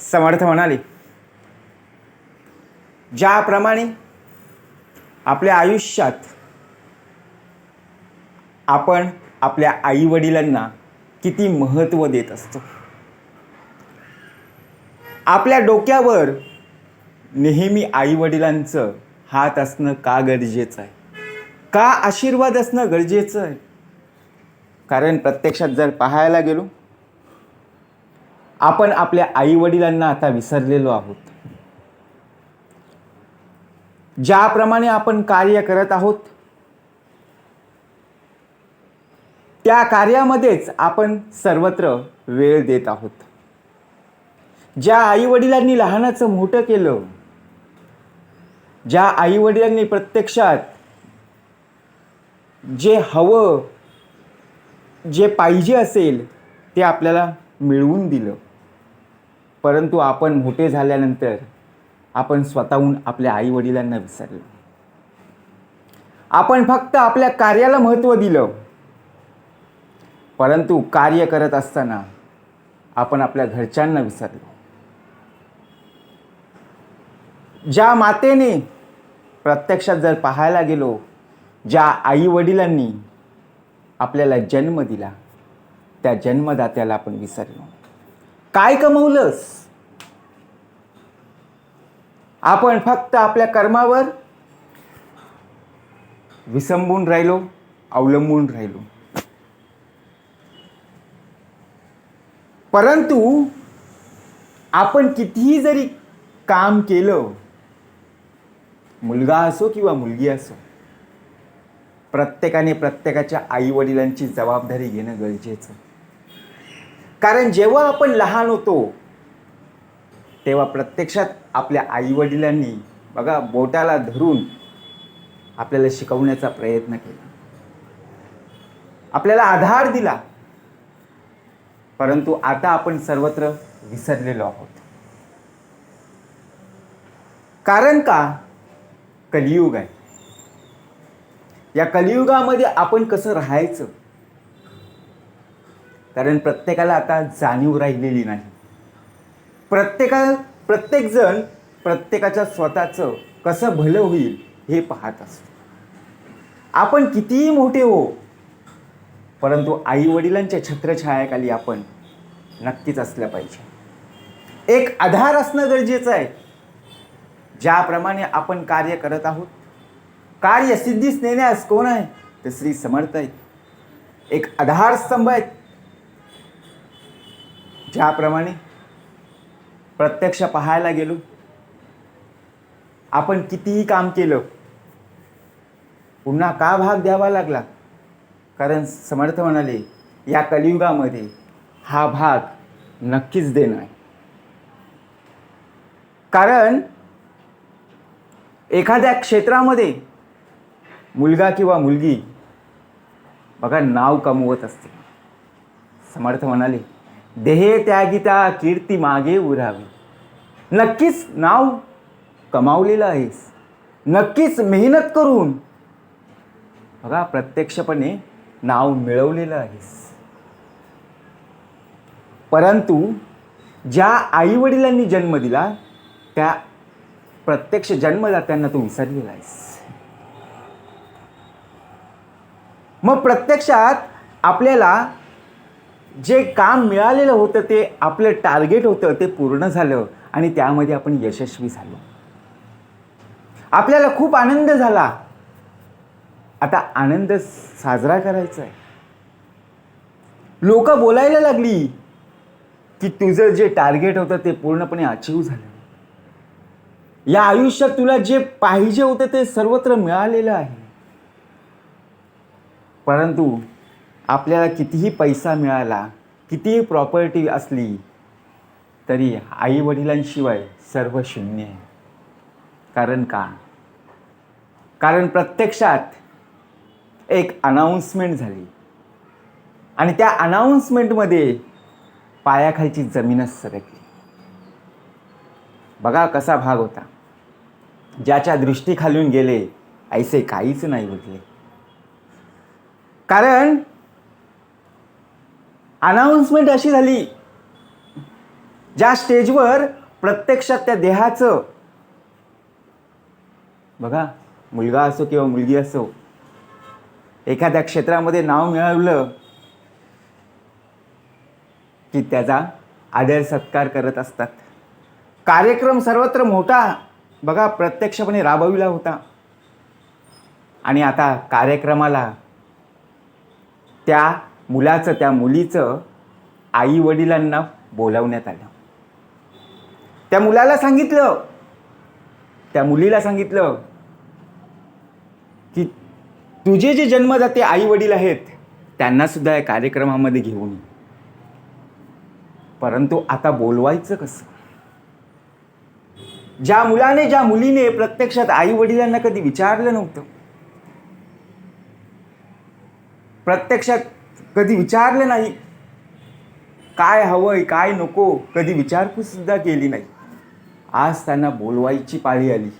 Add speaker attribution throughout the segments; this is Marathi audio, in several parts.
Speaker 1: समर्थ म्हणाले. ज्याप्रमाणे आपल्या आयुष्यात आपण आपल्या आईवडिलांना किती महत्त्व देत असतो. आपल्या डोक्यावर नेहमी आईवडिलांचं हात असणं का गरजेचं आहे? का आशीर्वाद असणं गरजेचं आहे? कारण प्रत्यक्षात जर पाहायला गेलो आपण आपल्या आईवडिलांना आता विसरलेलो आहोत. ज्याप्रमाणे आपण कार्य करत आहोत त्या कार्यामध्येच आपण सर्वत्र वेळ देत आहोत. ज्या आईवडिलांनी लहानाचं मोठं केलं ज्या आईवडिलांनी प्रत्यक्षात जे हवं जे पाहिजे असेल ते आपल्याला मिळवून दिलं. परंतु आपण मोठे झाल्यानंतर आपण स्वतःहून आपल्या आईवडिलांना विसरलो. आपण फक्त आपल्या कार्याला महत्त्व दिलं. परंतु कार्य करत असताना आपण आपल्या घरच्यांना विसरलो. ज्या मातेने प्रत्यक्षात जर पाहायला गेलो ज्या आईवडिलांनी आपल्याला जन्म दिला त्या जन्मदात्याला आपण विसरलो. काय कमवलंस? आपण फक्त आपल्या कर्मावर विसंबून राहिलो अवलंबून राहिलो. परंतु आपण कितीही जरी काम केलं मुलगा असो किंवा मुलगी असो प्रत्येकाने प्रत्येकाच्या आईवडिलांची जबाबदारी घेणं गरजेचं. कारण जेव्हा आपण लहान होतो तेव्हा प्रत्यक्षात आपल्या आईवडिलांनी बघा बोटाला धरून आपल्याला शिकवण्याचा प्रयत्न केला. आपल्याला आधार दिला. परंतु आता आपण सर्वत्र विसरलेलो आहोत. कारण का? कलियुग आहे. या कलियुगामध्ये आपण कसं राहायचं? कारण प्रत्येकाला आता जाणीव राहिलेली नाही. प्रत्येका प्रत्येकजण प्रत्येकाच्या स्वतःचं कसं भलं होईल हे पाहत असतो. आपण कितीही मोठे हो परंतु आई वडिलांच्या छत्रछायाखाली आपण नक्कीच असलं पाहिजे. एक आधार असणं गरजेचं आहे. ज्याप्रमाणे आपण कार्य करत आहोत. कार्य सिद्धीस नेण्यास कोण आहे? तर श्री समर्थ आहेत. एक आधारस्तंभ आहेत. ज्याप्रमाणे प्रत्यक्ष पाहायला गेलो आपण कितीही काम केलं पुन्हा का भाग द्यावा लागला? कारण समर्थ म्हणाले या कलियुगामध्ये हा भाग नक्कीच देणं आहे. कारण एखाद्या क्षेत्रामध्ये मुलगा किंवा मुलगी बघा नाव कमवत असते. समर्थ म्हणाले देहे त्यागिता कीर्ती मागे उरावी नक्कीच नाव कमावलेलं आहेस नक्कीच मेहनत करून बघा प्रत्यक्षपणे नाव मिळवलेलं आहेस परंतु ज्या आईवडिलांनी जन्म दिला त्या प्रत्यक्ष जन्मदात्यांना तू विसरलेला आहेस मग प्रत्यक्षात आपल्याला जे काम मिळालेलं होतं ते आपलं टार्गेट होतं ते पूर्ण झालं आणि त्यामध्ये आपण यशस्वी झालो. आपल्याला खूप आनंद झाला. आता आनंद साजरा करायचा आहे. लोक बोलायला लागली की तुझं जे टार्गेट होतं ते पूर्णपणे अचीव झालं. या आयुष्यात तुला जे पाहिजे होतं ते सर्वत्र मिळालेलं आहे. परंतु आपल्याला कितीही पैसा मिळाला कितीही प्रॉपर्टी असली तरी आई वडिलांशिवाय सर्व शून्य आहे. कारण का? कारण प्रत्यक्षात एक अनाऊन्समेंट झाली. आणि त्या अनाऊन्समेंटमध्ये पायाखालची जमीनच सरकली. बघा कसा भाग होता. ज्याच्या दृष्टीखालून गेले ऐसे काहीच नाही उठले कारण अनाऊन्समेंट अशी झाली. ज्या स्टेजवर प्रत्यक्षात त्या देहाचं बघा मुलगा असो किंवा मुलगी असो एखाद्या क्षेत्रामध्ये नाव मिळवलं की त्याचा आदर सत्कार करत असतात. कार्यक्रम सर्वत्र मोठा बघा प्रत्यक्षपणे राबविला होता. आणि आता कार्यक्रमाला त्या मुलाचं त्या मुलीचं आई वडिलांना बोलावण्यात आलं. त्या मुलाला सांगितलं त्या मुलीला सांगितलं की तुझे जे जन्मदाते आई वडील आहेत त्यांना सुद्धा या कार्यक्रमामध्ये घेऊन परंतु आता बोलवायचं कसं? ज्या मुलाने ज्या मुलीने प्रत्यक्षात आई वडिलांना कधी विचारलं नव्हतं? प्रत्यक्षात कधी विचारले नाही. काय हवंय काय नको कधी विचारपूससुद्धा केली नाही. आज त्यांना बोलवायची पाळी आली.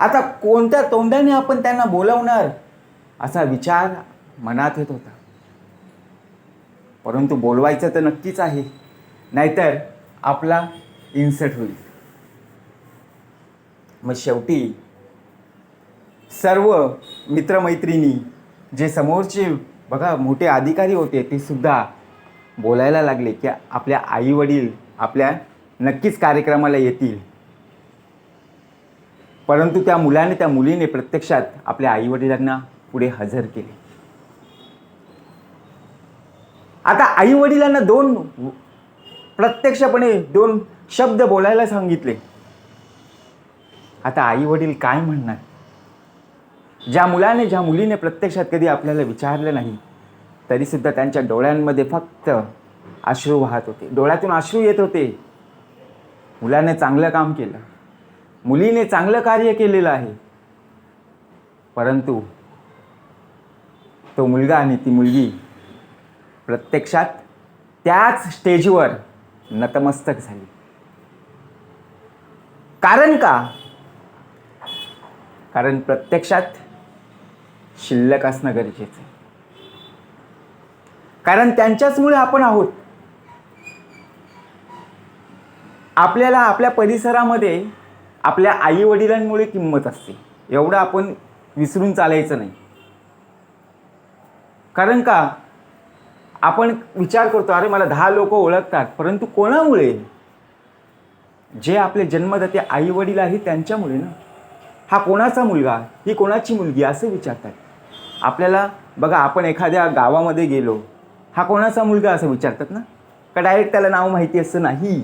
Speaker 1: आता कोणत्या तोंडाने आपण त्यांना बोलवणार? असा विचार मनात येत होता. परंतु बोलवायचं तर नक्कीच आहे. नाहीतर आपला इन्सर्ट होईल. मग शेवटी सर्व मित्रमैत्रिणी जे समोरचे बघा मोठे अधिकारी होते ते सुद्धा बोलायला लागले की आपल्या आई वडील आपल्या नक्कीच कार्यक्रमाला येतील. परंतु त्या मुलाने त्या मुलीने प्रत्यक्षात आपल्या आई वडिलांना पुढे हजर केले. आता आई वडिलांना दोन प्रत्यक्षपणे दोन शब्द बोलायला सांगितले. आता आई वडील काय म्हणणार? ज्या मुलाने ज्या मुलीने प्रत्यक्षात कधी आपल्याला विचारलं नाही तरीसुद्धा त्यांच्या डोळ्यांमध्ये फक्त अश्रू वाहत होते. डोळ्यातून अश्रू येत होते. मुलाने चांगलं काम केलं. मुलीने चांगलं कार्य केलेलं आहे. परंतु तो मुलगा आणि ती मुलगी प्रत्यक्षात त्याच स्टेजवर नतमस्तक झाली. कारण का? कारण प्रत्यक्षात शिल्लक असणं गरजेचं आहे. कारण त्यांच्याचमुळे आपण आहोत. आपल्याला आपल्या परिसरामध्ये आपल्या आई वडिलांमुळे किंमत असते. एवढं आपण विसरून चालायचं नाही. कारण का? आपण विचार करतो अरे मला दहा लोक ओळखतात. परंतु कोणामुळे? जे आपले जन्मदाते आई वडील आहेत त्यांच्यामुळे ना. हा कोणाचा मुलगा? ही कोणाची मुलगी? असं विचारतात. आपल्याला बघा आपण एखाद्या गावामध्ये गेलो हा कोणाचा मुलगा असं विचारतात ना? का डायरेक्ट त्याला नाव माहिती असं नाही?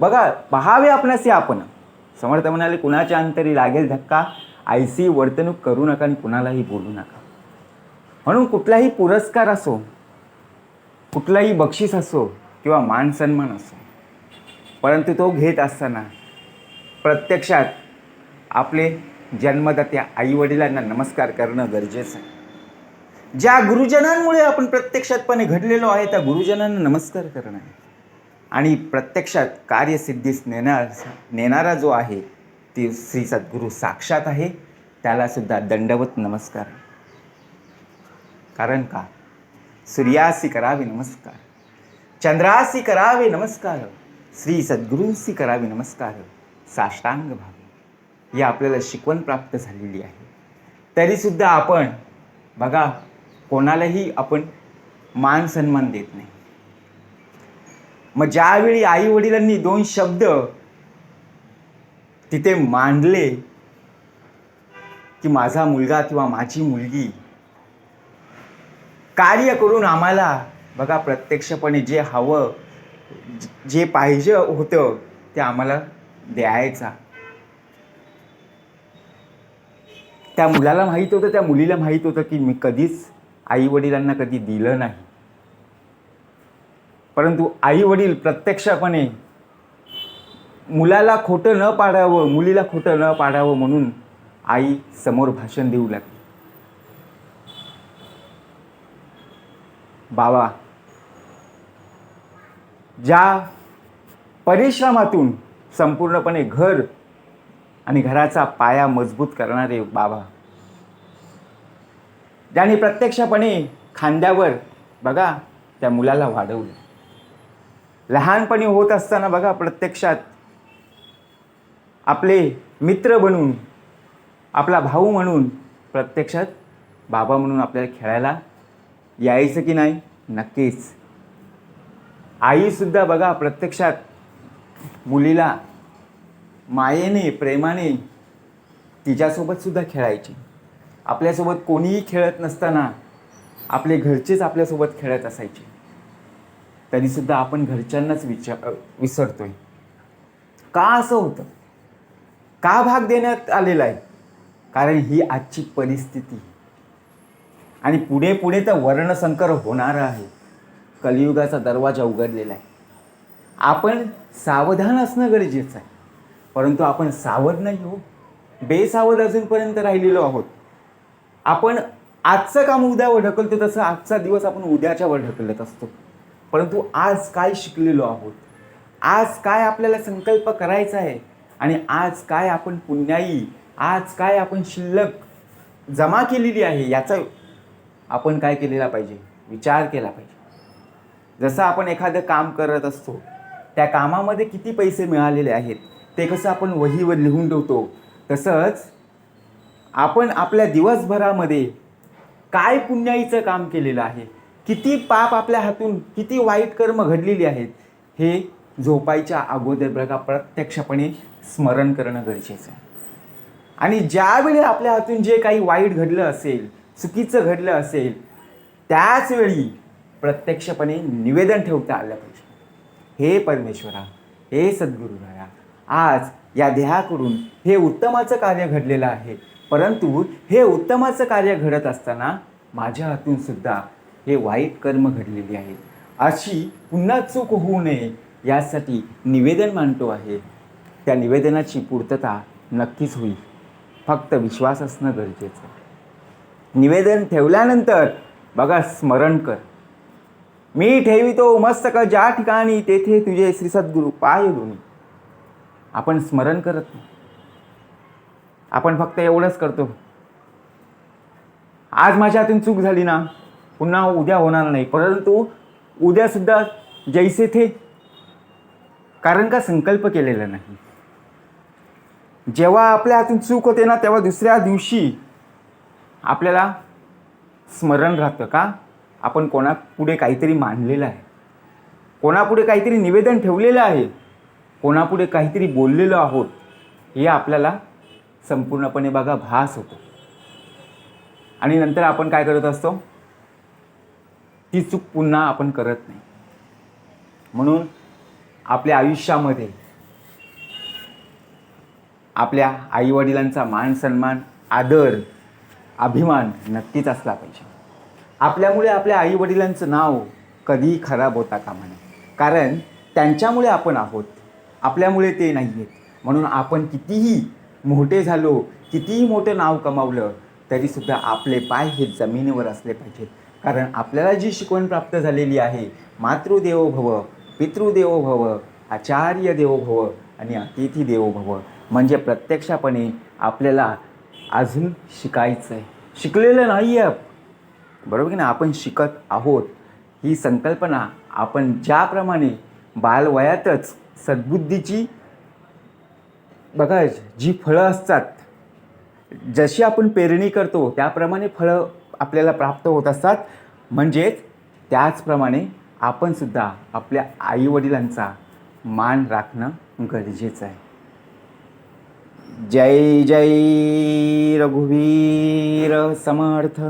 Speaker 1: बघा पहावे आपणासे आपण. समर्थ म्हणाले कुणाच्या अंतरी लागेल धक्का? आयसी वर्तणूक करू नका आणि कुणालाही बोलू नका. म्हणून कुठलाही पुरस्कार असो कुठलाही बक्षीस असो किंवा मान सन्मान असो परंतु तो घेत असताना प्रत्यक्षात आपले जन्मदात्या आई वडिलांना नमस्कार करणं गरजेचं आहे. ज्या गुरुजनांमुळे आपण प्रत्यक्षातपणे घडलेलो आहे त्या गुरुजनांना नमस्कार करणं आहे. आणि प्रत्यक्षात कार्यसिद्धीस नेणार नेणारा जो आहे ती श्री सद्गुरू साक्षात आहे. त्यालासुद्धा दंडवत नमस्कार. कारण का? सूर्यासी करावे नमस्कार. चंद्रासी करावे नमस्कार. श्री सद्गुरूंसी करावे नमस्कार. साष्टांग भावे. ही आपल्याला शिकवण प्राप्त झालेली आहे. तरीसुद्धा आपण बघा कोणालाही आपण मान सन्मान देत नाही. मग ज्यावेळी आई वडिलांनी दोन शब्द तिथे मांडले की माझा मुलगा किंवा माझी मुलगी कार्य करून आम्हाला बघा प्रत्यक्षपणे जे हवं जे पाहिजे होतं ते आम्हाला द्यायचा. त्या मुलाला माहीत होतं त्या मुलीला माहीत होतं की मी कधीच आई वडिलांना कधी दिलं नाही. परंतु आई वडील प्रत्यक्षपणे मुलाला खोटं न पाडावं मुलीला खोटं न पाडावं म्हणून आई समोर भाषण देऊ लागली. बाबा ज्या परिश्रमातून संपूर्णपणे घर आणि घराचा पाया मजबूत करणारे बाबा. ज्याने प्रत्यक्षपणे खांद्यावर बघा त्या मुलाला वाढवलं. लहानपणी होत असताना बघा प्रत्यक्षात आपले मित्र बनून आपला भाऊ म्हणून प्रत्यक्षात बाबा म्हणून आपल्याला खेळायला यायचं की नाही? नक्कीच. आईसुद्धा बघा प्रत्यक्षात मुलीला मायेने प्रेमाने तिच्यासोबतसुद्धा खेळायची. आपल्यासोबत कोणीही खेळत नसताना आपले घरचेच आपल्यासोबत खेळत असायचे. तरीसुद्धा आपण घरच्यांनाच विचार विसरतो आहे का असं होतं? का भाग देण्यात आलेला आहे? कारण ही आजची परिस्थिती. आणि पुढे पुढे तर वर्णसंकर होणार आहे. कलियुगाचा दरवाजा उघडलेला आहे. आपण सावधान असणं गरजेचं आहे. परंतु आपण सावध नाही हो. बेसावध अजूनपर्यंत राहिलेलो आहोत. आपण आजचं काम उद्यावर ढकलतो तसं आजचा दिवस आपण उद्याच्यावर ढकलत असतो. परंतु आज काय शिकलेलो आहोत? आज काय आपल्याला संकल्प करायचा आहे? आणि आज काय आपण पुण्याई आज काय आपण शिल्लक जमा केलेली आहे याचा आपण काय केलेला पाहिजे? विचार केला पाहिजे. जसं आपण एखादं काम करत असतो त्या कामामध्ये किती पैसे मिळालेले आहेत? ते कसं आपण वहीवर लिहून ठेवतो? तसंच आपण आपल्या दिवसभरामध्ये काय पुण्याईचं काम केलेलं आहे? किती पाप आपल्या हातून किती वाईट कर्म घडलेली आहेत? हे झोपायच्या अगोदर बघा प्रत्यक्षपणे स्मरण करणं गरजेचं आहे. आणि ज्यावेळी आपल्या हातून जे काही वाईट घडलं असेल चुकीचं घडलं असेल त्याचवेळी प्रत्यक्षपणे निवेदन ठेवता आलं पाहिजे. हे परमेश्वरा हे सद्गुरुराया आज या देहाकडून हे उत्तमाचं कार्य घडलेलं आहे. परंतु हे उत्तमाचं कार्य घडत असताना माझ्या हातून सुद्धा हे वाईट कर्म घडलेली आहेत. अशी पुन्हा चूक होऊ नये यासाठी निवेदन मांडतो आहे. त्या निवेदनाची पूर्तता नक्कीच होईल. फक्त विश्वास असणं गरजेचं. निवेदन ठेवल्यानंतर बघा स्मरण कर. मी ठेवितो मस्तक ज्या ठिकाणी तेथे तुझे श्री सद्गुरू पाय दोन्ही आपण स्मरण करत नाही. आपण फक्त एवढंच करतो. आज माझ्या हातून चूक झाली ना पुन्हा उद्या होणार नाही. परंतु उद्यासुद्धा जैसे थे कारण का संकल्प केलेला नाही. जेव्हा आपल्या हातून चूक होते ना तेव्हा दुसऱ्या दिवशी आपल्याला स्मरण राहतं का? आपण कोणापुढे काहीतरी मानलेलं आहे. कोणापुढे काहीतरी निवेदन ठेवलेलं आहे. कोणापुढे काहीतरी बोललेलो आहोत हे आपल्याला संपूर्णपणे बघा भास होतो. आणि नंतर आपण काय करत असतो? ती चूक पुन्हा आपण करत नाही. म्हणून आपल्या आयुष्यामध्ये आपल्या आईवडिलांचा मान सन्मान आदर अभिमान नक्कीच असला पाहिजे. आपल्यामुळे आपल्या आईवडिलांचं नाव कधीही खराब होता कामा नये. कारण त्यांच्यामुळे आपण आहोत. आपल्यामुळे ते नाही आहेत म्हणून आपण कितीही मोठे झालो कितीही मोठं नाव कमावलं तरीसुद्धा आपले पाय हे जमिनीवर असले पाहिजेत. कारण आपल्याला जी शिकवण प्राप्त झालेली आहे मातृदेवो भव पितृदेवो भव आचार्य देवो भव आणि अतिथी देवो भव म्हणजे प्रत्यक्षपणे आपल्याला अजून शिकायचं आहे शिकलेलं नाही आहे बरोबर की ना आपण शिकत आहोत. ही संकल्पना आपण ज्याप्रमाणे बालवयातच सद्बुद्धीची बघा जी फळं असतात जशी आपण पेरणी करतो त्याप्रमाणे फळं आपल्याला प्राप्त होत असतात. म्हणजेच त्याचप्रमाणे आपणसुद्धा आपल्या आईवडिलांचा मान राखणं गरजेचं आहे. जय जय रघुवीर समर्थ.